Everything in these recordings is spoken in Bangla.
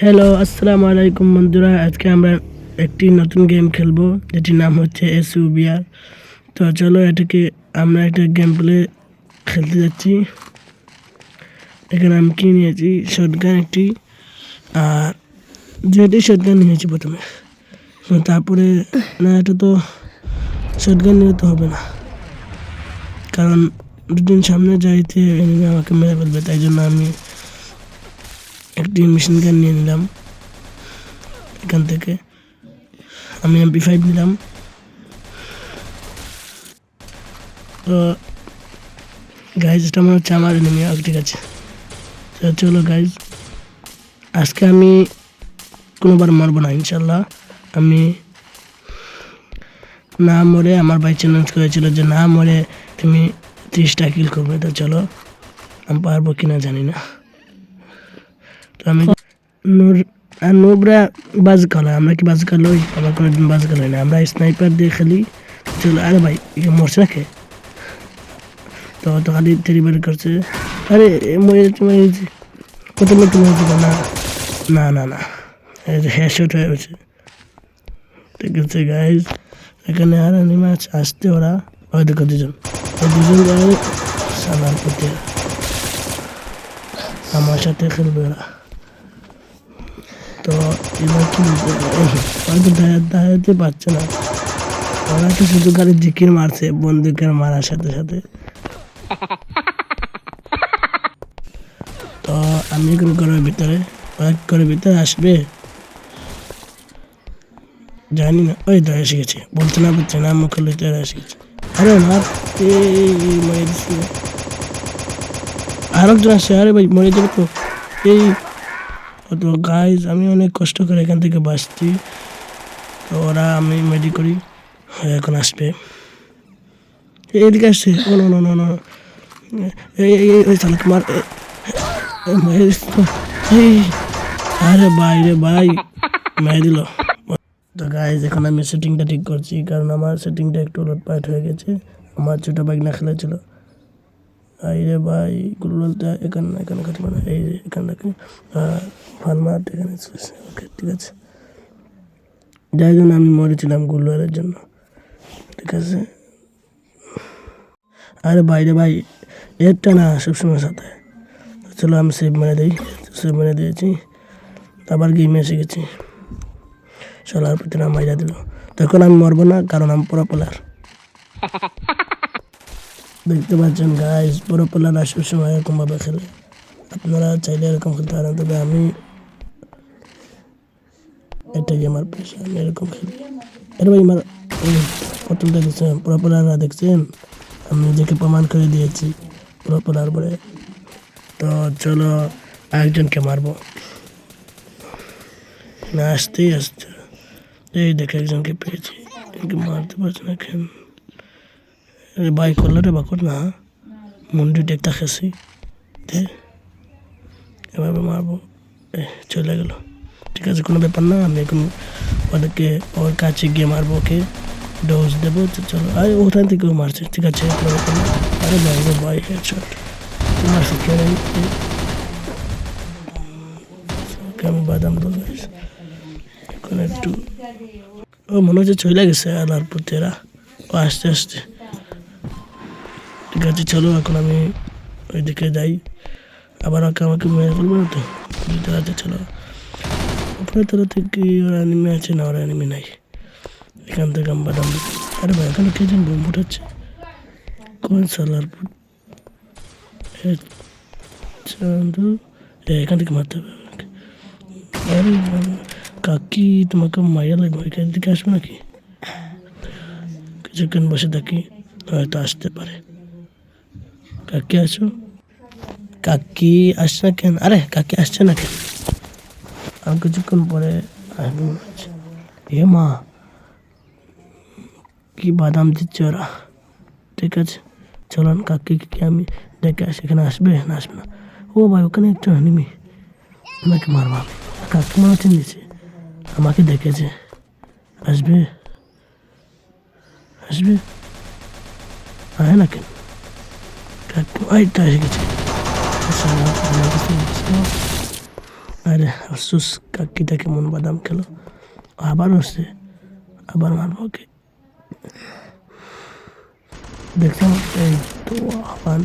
হ্যালো আসসালামু আলাইকুম বন্ধুরা। আজকে আমরা একটি নতুন গেম খেলব, যেটির নাম হচ্ছে এস বিআর তো চলো, এটাকে আমরা একটা গেম প্লে খেলতে যাচ্ছি। এখানে আমি কি নিয়েছি? শটগান একটি। আর যেটি শটগান নিয়েছি প্রথমে তারপরে না, এটা তো শটগান নিয়ে তো হবে না। কারণ দুদিন সামনে যাইতে আমাকে মেরে ফেলবে, তাই জন্য আমি একটি মেশিন গান নিয়ে নিলাম। এখান থেকে আমি এমপি ফাইভ নিলাম। তো গাইজ এটা মনে হচ্ছে আমার এনিমি ঠিক আছে। চলো গাইজ আজকে আমি কোনোবার মারবো না ইনশাল্লাহ আমি না মরে আমার ভাই চ্যালেঞ্জ করেছিল যে না মরে তুমি ত্রিশটা কিল করবে। তো চলো, আমি পারব কিনা জানি না। তো আমি নূর আমরা কি বাজ খেলো আমরা কোনোদিন বাজ খেলাই না। আমরা স্নাইপার দিয়ে খেলি। চলো, আরে ভাই মরছে না তো তো খালি বের করছে। আরে মরে যাচ্ছে কত নতুন হয়েছে না না না। না হেয়ার শট হয়ে গেছে। ঠিক আছে গাইজ এখানে আর আমি মাছ আসতে ওরা। ওই দেখো দুজন। দুজন সালার করতে আমার সাথে খেলবে ওরা। তো এবার কি হয়তো পারছে না। ওরা তো শুধু জিকির মারছে, বন্দুকের মারার সাথে সাথে। তো আমি এখন ঘরের ভিতরে ঘরের ভিতরে আসবে? জানি না। ওই তো এসে গেছে। বলতে না, বলছে না মুখে লইতে এসে গেছে। আরে দিচ্ছে আসছে। আরে ভাই, মরে যাবে তো। এই তো গাইজ আমি অনেক কষ্ট করে এখান থেকে বাঁচছি। তো ওরা আমি মেডি করি। এখন আসবে। এদিকে আসছে। ও নো নো এই এই এই চালক মার এ- এ, মেরে দিস তো। এই আরে ভাই রে ভাই। মেরে দিল। তো গাইজ এখন আমি সেটিংটা ঠিক করছি। কারণ আমার সেটিংটা একটু লটপাট হয়ে গেছে। আমার ছোটো বাইক না খেলেছিল। এই রে ভাই গুলোটা এখানে না, এখানে কাটবে না, এই যে এখান থেকে ফার্মার এখানে ওকে ঠিক আছে। যাই জন্য আমি মরেছিলাম গুলোয়ারের জন্য। ঠিক আছে? আরে বাইরে ভাই, এরটা না সবসময় সাথে। চলো, আমি সেভ মেরে দিই। সেভ মেরে দিয়েছি। আবার গেমে এসে গেছি। সোলার প্রতি না মাইরা দিল। তখন আমি মরবো না, কারণ আমি পুরো পোলার দেখতে পাচ্ছেন গাইস পুরো পোলার আসার সময় এরকমভাবে খেলে আপনারা চাইলে এরকম খেলতে পারেন, তবে আমি এটাই আমার পেশা আমি এরকম খেলি। আরে ভাই, আমার প্রথমটা দেখছেন পুরো পোলাররা দেখছেন? আমি নিজেকে প্রমাণ করে দিয়েছি পুরো পোলার বলে তো চলো একজনকে মারবো। আসতেই আসছে। এই দেখে, একজনকে পেয়েছি মারতে পারছি না, কেন? বাই করলে রে বাকর না। মুন্ডি খেসি দে। এভাবে মারবো। এ, চলে গেল। ঠিক আছে, কোনো ব্যাপার না, আমি এখন ওদেরকে ওর কাছে গিয়ে মারবো, ওকে ডোজ দেবো, তো চলো। আরে, ওখান থেকেও মারছে, ঠিক আছে আরে ভাই ভাই হেডশট মারছে, কেন আমি বাদাম দেবো এখন একটু ও, মনে হচ্ছে চলে গেছে, আলার পুতেরা ও আস্তে আসতে ঠিক আছে, চলো, এখন আমি ওইদিকে যাই। আবার ওকে আমাকে মেরে ফেলব না তো? দুইটা আছে চলো। উপরে তলা থেকে ওর নেমে আছে? না, ওরা নেমে নাই। এখান থেকে আমি বাদাম দিচ্ছি। আরে ভাই, এখানে কে যেন বোম ফুটাচ্ছে? কোন সালার চান্দু এখান থেকে মারতে হবে। আরে কাকি, তোমাকে মাইয়া লাগবে? এখান থেকে আসবে নাকি? কিছুক্ষণ বসে থাকি, হয়তো আসতে পারে। কাকি আসো কাকি আসছে না কেন? আরে, কাকি আসছে না কেন? আর কিছুক্ষণ পরে। এ মা, কি বাদাম দিচ্ছে ওরা? ঠিক আছে, চলুন কাকিকে আমি দেখে আসি, এখানে আসবে না আসবে না। ও ভাই, ওখানে একটু নিমি আমাকে মারবা। কাকি মনে হচ্ছে নিচে। আমাকে দেখেছে। আসবে? আসবে? আয় না কেন? কাকি ওই তো এসে গেছে। আরে, আফসোস কাকিটা কেমন বাদাম খেলো। আবার হচ্ছে আবার মারবো ওকে। দেখলাম এই তো আবার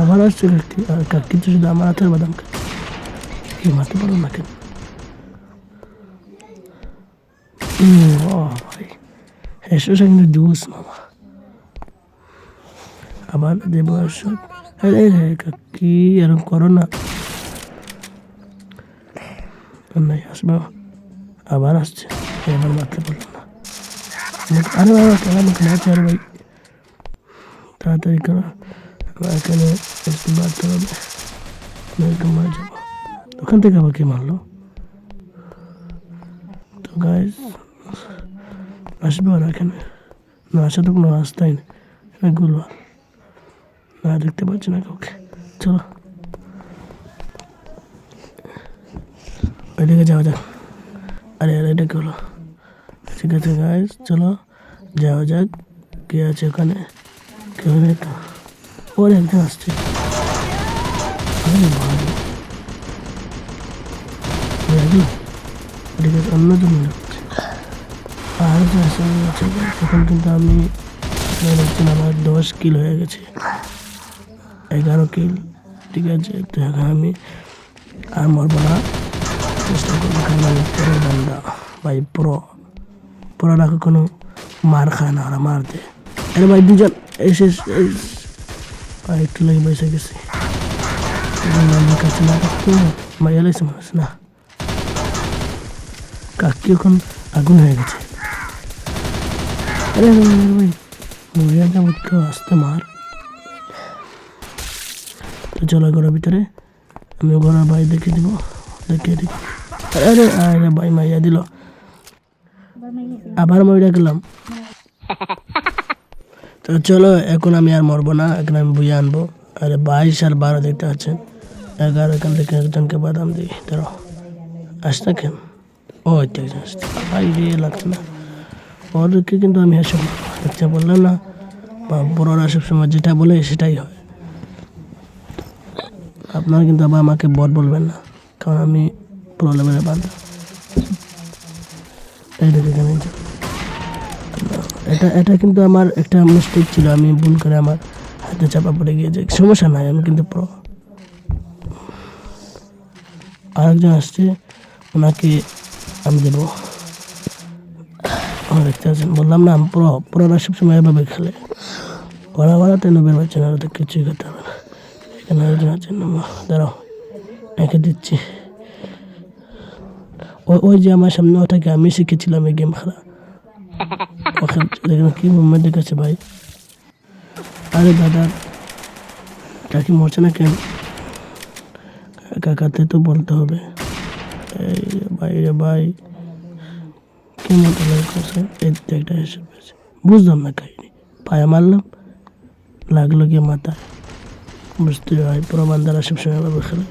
আবার আসছে কাকি, আর কাকি তো শুধু আমার হাতের বাদাম খায় কি মারতে পারো না কেন? ও, ভাই। সেখানে জুস মামা। আবার দেব ওষুধ আরে রে কাকি এরকম করো না। নাই, আসবে আবার আসছে। এবার মারতে পারলাম না। আরে বাবা কেন আমাকে মারছে আরে ভাই। তাড়াতাড়ি করো। এখানে একটু বাড়তে হবে। নয়তো মারা যাব। ওখান থেকে আবার কে মারলো। তো গাইজ আসবে ওরা এখানে না আসা তো কোনো রাস্তাই নেই এখানে গুলবার না দেখতে পাচ্ছি না কাউকে। চলো। ওইদিকে যাওয়া যাক। আরে আরে এটা হলো। ঠিক আছে গাইজ চলো। যাওয়া যাক। কে আছে ওখানে? কেউ নেই তো? ওর, একজন আসছে। অন্যজন আর যে আছে তখন কিন্তু আমি দেখছেন আমার দশ কিল হয়ে গেছে। এগারো কিল। ঠিক আছে, তো এখন আমি আর মরবো না। চেষ্টা করব কারণ পুরো ভাই, পুরো। পুরোটা কখনো মার খায় না ওরা মার আরে ভাই, দুজন। এসে এস- ভাই, একটু লেগে বসে গেছে। কাছে না রাখতো মাইয়া লাগছে মানুষ, না। কাকি এখন আগুন হয়ে গেছে। ভাই মরিয়া যাব তো আসতে মার। তো চলো ঘরের ভিতরে আমি ঘরের ভাই দেখে দিব দেখে দিব আরে আরে ভাই মাইয়া দিল। আবার মরিয়া গেলাম। তো চলো, এখন আমি আর মরবো না, এখন আমি বুঝে আনব। আরে বাইশ আর বারো দেখতে পাচ্ছেন। এগারো, এখান থেকে একজনকে বাদাম দিই। ধরো। আসতে কেন ও একজন আসছে। ভাই রে লাগছে না। ওদেরকে কিন্তু আমি এসব আচ্ছা বললাম না, বা বড়রা সবসময় যেটা বলে সেটাই হয়। আপনারা কিন্তু আবার আমাকে বট বলবেন না, কারণ আমি প্রবলেমের এই দেখে এখানে এটা এটা কিন্তু আমার একটা মিস্টেক ছিল, আমি ভুল করে আমার হাতে চাপা পড়ে গিয়েছে, সমস্যা নাই, আমি কিন্তু প্রো আরেকজন আসছে, ওনাকে আমি দেবো। দেখতে আছেন বললাম না, পুরো পুরোরা সবসময় এভাবে খেলে। ওরা ওরা তেন বের পাচ্ছে না তো কিছুই করতে হবে না। এখানে আরেকজন আছেন দাঁড়াও একে দিচ্ছি। ওই ওই যে আমার সামনে ওটাকে আমি শিখেছিলাম এই গেম খেলা। দেখেন কি মুভমেন্ট দেখাচ্ছে ভাই। আরে দাদা কাকি মরছে না কেন? কাকাতে তো বলতে হবে। এই ভাই রে ভাই। কেমন লাগে করছে এই তো একটা বুঝলাম না কাহিনি পায়ে মারলাম লাগল গিয়ে মাথায় বুঝতে হয় পুরো বান্দারা সবসময় এভাবে খেলে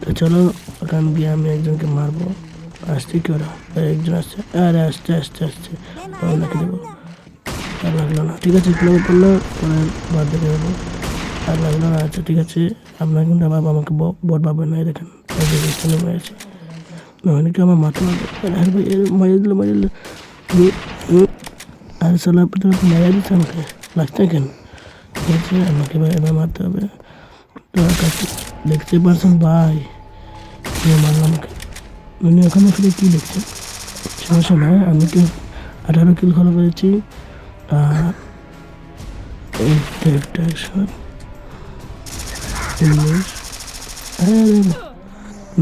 তো চলো ওখান গিয়ে আমি একজনকে মারবো আসছে কি ওরা একজন আসছে আরে আসছে ওনাকে দেবো আর লাগল না ঠিক আছে কিলো পড়ল পরে আর লাগল না আচ্ছা ঠিক আছে আপনার কিন্তু আমাকে বট পাবেন না দেখেন নেমে কি আমার মাথা আরে ভাই মারিয়ে দিল উম, আর সালা প্রথমে তো দিচ্ছে আমাকে। লাগছে কেন? ঠিক আছে আমাকে ভাই এবার মারতে হবে। তো কাছে দেখতে পারছেন ভাই? কে মারলো আমাকে? উনি ওখানে ফিরে কী দেখছেন সমস্যা নয় আমি কি আঠারো কিল ফলো করেছি। আর একটা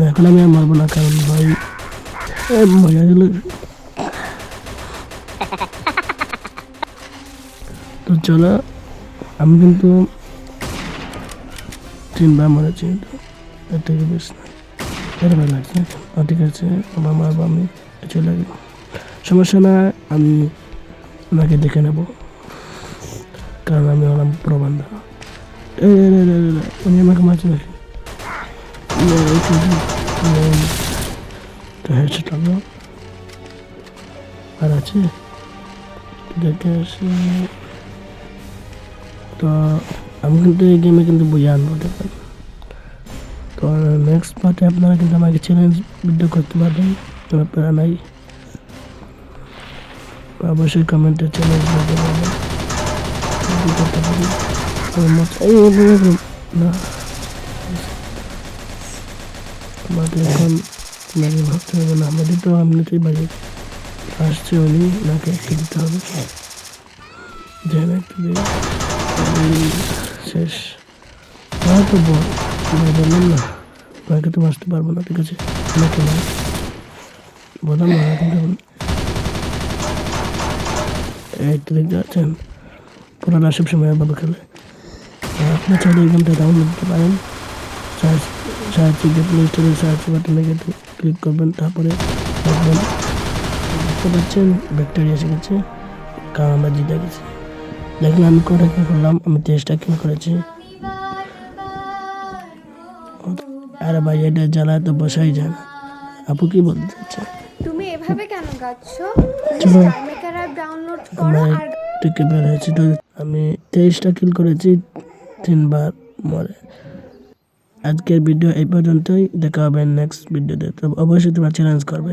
এখন আমি আর মারবো না কারণ ভাই মজা দিল তো চলো আমি কিন্তু তিনবার মরেছি এর থেকে বেশ না এর ভালো লাগছে ঠিক আছে আমার মারবো আমি চলে গেল সমস্যা না আমি ওনাকে দেখে নেব কারণ আমি হলাম প্রবন্ধা উনি আমাকে মারছে নাকি না, এই তো, এই, তো হেডশট লাগল আর আছে দেখে আসি তো আমি কিন্তু এই গেমে কিন্তু বুঝে আনব দেখবেন তো নেক্সট পার্টে আপনারা কিন্তু আমাকে চ্যালেঞ্জ ভিডিও করতে পারবেন। কোনো প্যারা নাই অবশ্যই কমেন্টে চ্যালেঞ্জ ভিডিও পাবেন করতে পারি না। আমাকে এখন মানে ভাবতে হবে না। আমাদের তো এমনিতেই বাজে আসছে উনি, ওনাকে একটু দিতে হবে। যেন একটু শেষ। আর তো বল বললাম না। ওনাকে তো বাঁচতে পারব না, ঠিক আছে? ওনাকে না বললাম না দেবেন এই তো দেখতে পাচ্ছেন, পুরানা সব সময় ভালো খেলে আপনি চাইলে গেমটা ডাউনলোড করতে পারেন। সার্চ সার্চ গিয়ে প্লে স্টোরে সার্চ বাটনে ক্লিক করবেন তারপরে দেখবেন দেখতে পাচ্ছেন ব্যাকটেরিয়া এসে গেছে কারণ আমরা জিতে গেছি। দেখুন আমি করে কি করলাম আমি তেইশটা কিল করেছি। আরে ভাই এটা জ্বালায় তো বসাই যায় না। আপু কি বলতে চাচ্ছে? তুমি এভাবে কেন গাচ্ছ মেকার অ্যাপ ডাউনলোড করো আর থেকে বের হয়েছি তো আমি তেইশটা কিল করেছি তিনবার মরে। আজকের ভিডিও এই পর্যন্তই। দেখা হবে নেক্সট ভিডিওতে তো। অবশ্যই তোমরা চ্যালেঞ্জ করবে।